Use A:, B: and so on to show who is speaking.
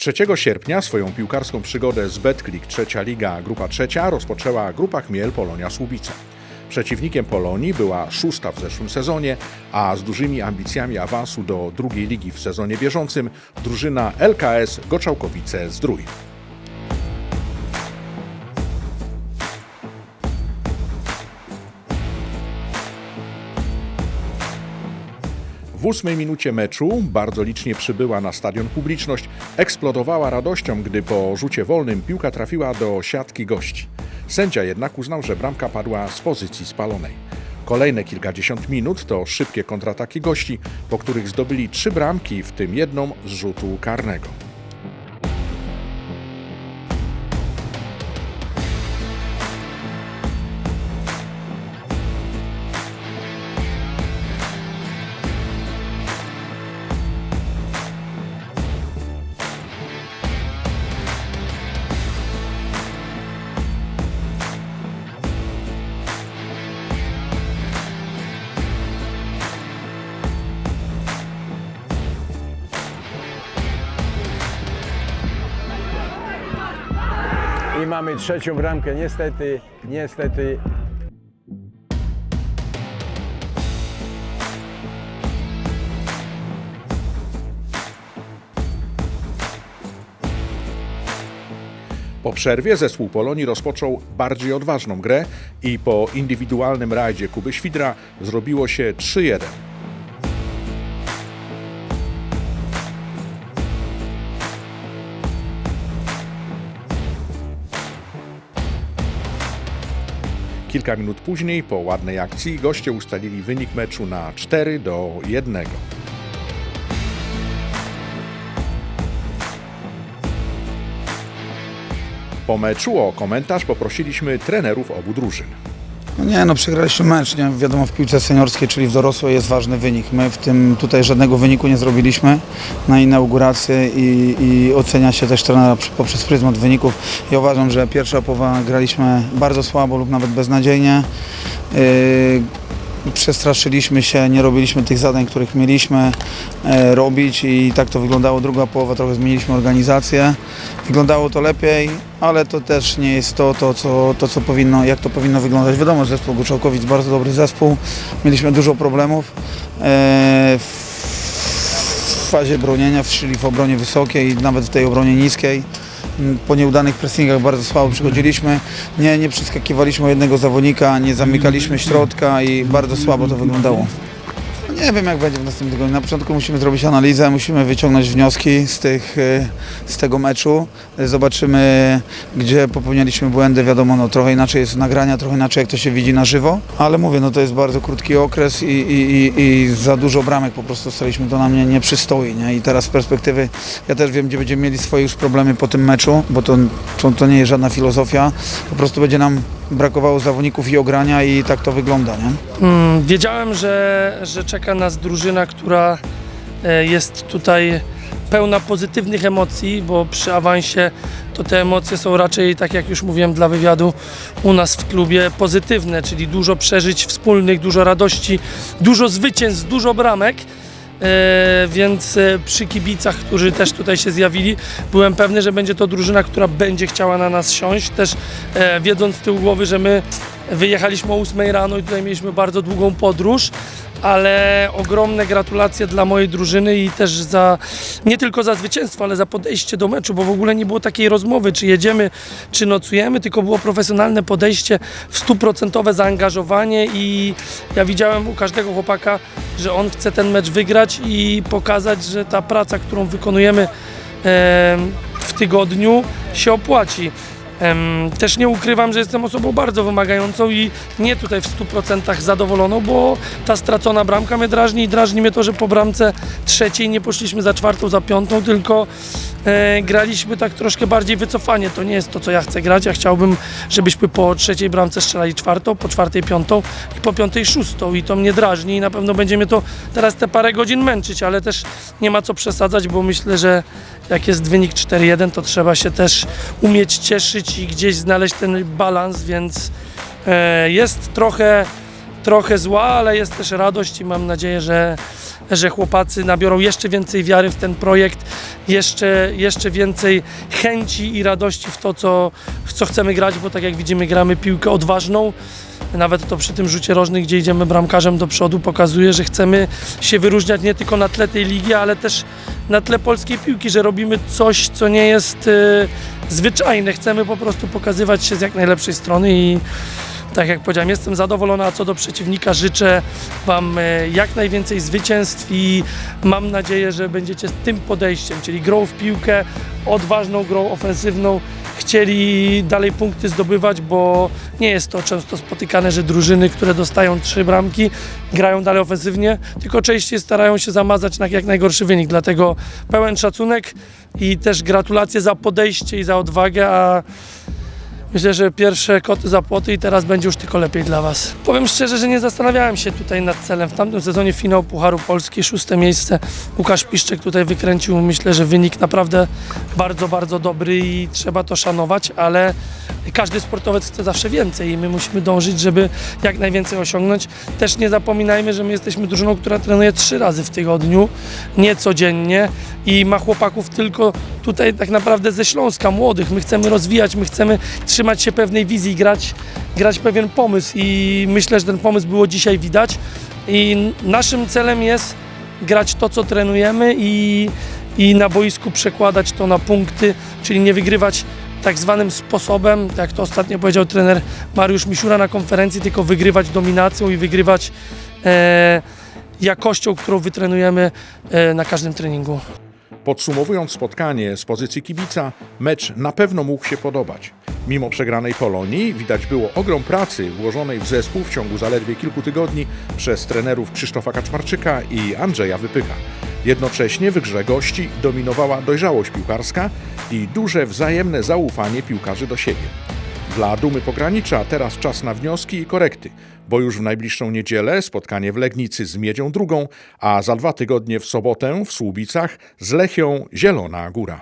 A: 3 sierpnia swoją piłkarską przygodę z Betclick Trzecia Liga Grupa Trzecia rozpoczęła Grupa Chmiel Polonia Słubice. Przeciwnikiem Polonii była szósta w zeszłym sezonie, a z dużymi ambicjami awansu do drugiej ligi w sezonie bieżącym drużyna LKS Goczałkowice Zdrój. W ósmej minucie meczu bardzo licznie przybyła na stadion publiczność, eksplodowała radością, gdy po rzucie wolnym piłka trafiła do siatki gości. Sędzia jednak uznał, że bramka padła z pozycji spalonej. Kolejne kilkadziesiąt minut to szybkie kontrataki gości, po których zdobyli trzy bramki, w tym jedną z rzutu karnego.
B: I mamy trzecią bramkę. Niestety, niestety
A: Po przerwie zespół Polonii rozpoczął bardziej odważną grę i po indywidualnym rajdzie Kuby Świdra zrobiło się 3-1. Kilka minut później, po ładnej akcji, goście ustalili wynik meczu na 4 do 1. Po meczu o komentarz poprosiliśmy trenerów obu drużyn.
C: No nie, no przegraliśmy mecz, nie? wiadomo w piłce seniorskiej, czyli w dorosłej jest ważny wynik. My w tym tutaj żadnego wyniku nie zrobiliśmy na inaugurację i, i ocenia się też trenera poprzez pryzmat wyników. Ja uważam, że pierwsza połowa graliśmy bardzo słabo lub nawet beznadziejnie. Yy, przestraszyliśmy się, nie robiliśmy tych zadań, których mieliśmy e, robić i tak to wyglądało. Druga połowa trochę zmieniliśmy organizację. Wyglądało to lepiej, ale to też nie jest to, to, co, to co powinno, jak to powinno wyglądać. Wiadomo, zespół Guczałkowic bardzo dobry zespół. Mieliśmy dużo problemów. E, w fazie bronienia, czyli w obronie wysokiej, nawet w tej obronie niskiej. Po nieudanych pressingach bardzo słabo przychodziliśmy. Nie, nie przeskakiwaliśmy jednego zawodnika, nie zamykaliśmy środka i bardzo słabo to wyglądało. Nie wiem jak będzie w następnym tygodniu. Na początku musimy zrobić analizę, musimy wyciągnąć wnioski z, tych, e, z tego meczu. E, Zobaczymy, gdzie popełnialiśmy błędy. Wiadomo, no, trochę inaczej jest nagrania, trochę inaczej jak to się widzi na żywo. Ale mówię, no to jest bardzo krótki okres i, i, i, i za dużo bramek po prostu staliśmy. To na mnie nie przystoi. Nie? I teraz z perspektywy, ja też wiem, gdzie będziemy mieli swoje już problemy po tym meczu, bo to, to, to nie jest żadna filozofia. Po prostu będzie nam brakowało zawodników i ogrania i tak to wygląda. Nie?
D: Mm, Wiedziałem, że, że czeka nas drużyna, która e, jest tutaj pełna pozytywnych emocji, bo przy awansie to te emocje są raczej, tak jak już mówiłem dla wywiadu, u nas w klubie pozytywne, czyli dużo przeżyć wspólnych, dużo radości, dużo zwycięstw, dużo bramek. E, więc e, przy kibicach, którzy też tutaj się zjawili, byłem pewny, że będzie to drużyna, która będzie chciała na nas siąść. Też e, wiedząc z tyłu głowy, że my wyjechaliśmy o 8 rano i tutaj mieliśmy bardzo długą podróż, ale ogromne gratulacje dla mojej drużyny i też za, nie tylko za zwycięstwo, ale za podejście do meczu, bo w ogóle nie było takiej rozmowy, czy jedziemy, czy nocujemy, tylko było profesjonalne podejście, w stuprocentowe zaangażowanie i ja widziałem u każdego chłopaka, że on chce ten mecz wygrać i pokazać, że ta praca, którą wykonujemy em, w tygodniu się opłaci. Też nie ukrywam, że jestem osobą bardzo wymagającą i nie tutaj w 100% zadowoloną, bo ta stracona bramka mnie drażni i drażni mnie to, że po bramce trzeciej nie poszliśmy za czwartą, za piątą, tylko e, graliśmy tak troszkę bardziej wycofanie. To nie jest to, co ja chcę grać. Ja chciałbym, żebyśmy po trzeciej bramce strzelali czwartą, po czwartej piątą i po piątej szóstą i to mnie drażni i na pewno będzie mnie to teraz te parę godzin męczyć, ale też nie ma co przesadzać, bo myślę, że jak jest wynik 4-1, to trzeba się też umieć cieszyć i gdzieś znaleźć ten balans, więc e, jest trochę, trochę zła, ale jest też radość i mam nadzieję, że że chłopacy nabiorą jeszcze więcej wiary w ten projekt, jeszcze, jeszcze więcej chęci i radości w to, co, co chcemy grać, bo tak jak widzimy, gramy piłkę odważną. Nawet to przy tym rzucie rożnym, gdzie idziemy bramkarzem do przodu, pokazuje, że chcemy się wyróżniać nie tylko na tle tej ligi, ale też na tle polskiej piłki, że robimy coś, co nie jest e, zwyczajne. Chcemy po prostu pokazywać się z jak najlepszej strony i tak jak powiedziałem, jestem zadowolony, a co do przeciwnika życzę Wam e, jak najwięcej zwycięstw i mam nadzieję, że będziecie z tym podejściem, czyli grą w piłkę, odważną grą ofensywną, chcieli dalej punkty zdobywać, bo nie jest to często spotykane, że drużyny, które dostają trzy bramki, grają dalej ofensywnie, tylko częściej starają się zamazać na jak najgorszy wynik. Dlatego pełen szacunek i też gratulacje za podejście i za odwagę, a Myślę, że pierwsze koty za płoty i teraz będzie już tylko lepiej dla Was. Powiem szczerze, że nie zastanawiałem się tutaj nad celem. W tamtym sezonie finał Pucharu Polski, szóste miejsce. Łukasz Piszczek tutaj wykręcił, myślę, że wynik naprawdę bardzo, bardzo dobry i trzeba to szanować, ale każdy sportowiec chce zawsze więcej i my musimy dążyć, żeby jak najwięcej osiągnąć. Też nie zapominajmy, że my jesteśmy drużyną, która trenuje trzy razy w tygodniu, nie codziennie i ma chłopaków tylko tutaj tak naprawdę ze Śląska, młodych. My chcemy rozwijać, my chcemy trzymać się pewnej wizji, grać, grać pewien pomysł i myślę, że ten pomysł było dzisiaj widać i naszym celem jest grać to, co trenujemy i, i na boisku przekładać to na punkty, czyli nie wygrywać tak zwanym sposobem, jak to ostatnio powiedział trener Mariusz Misiura na konferencji, tylko wygrywać dominacją i wygrywać e, jakością, którą wytrenujemy e, na każdym treningu.
A: Podsumowując spotkanie z pozycji kibica, mecz na pewno mógł się podobać. Mimo przegranej Polonii widać było ogrom pracy włożonej w zespół w ciągu zaledwie kilku tygodni przez trenerów Krzysztofa Kaczmarczyka i Andrzeja Wypycha. Jednocześnie w grze gości dominowała dojrzałość piłkarska i duże wzajemne zaufanie piłkarzy do siebie. Dla Dumy Pogranicza teraz czas na wnioski i korekty, bo już w najbliższą niedzielę spotkanie w Legnicy z Miedzią Drugą, a za dwa tygodnie w sobotę w Słubicach z Lechią Zielona Góra.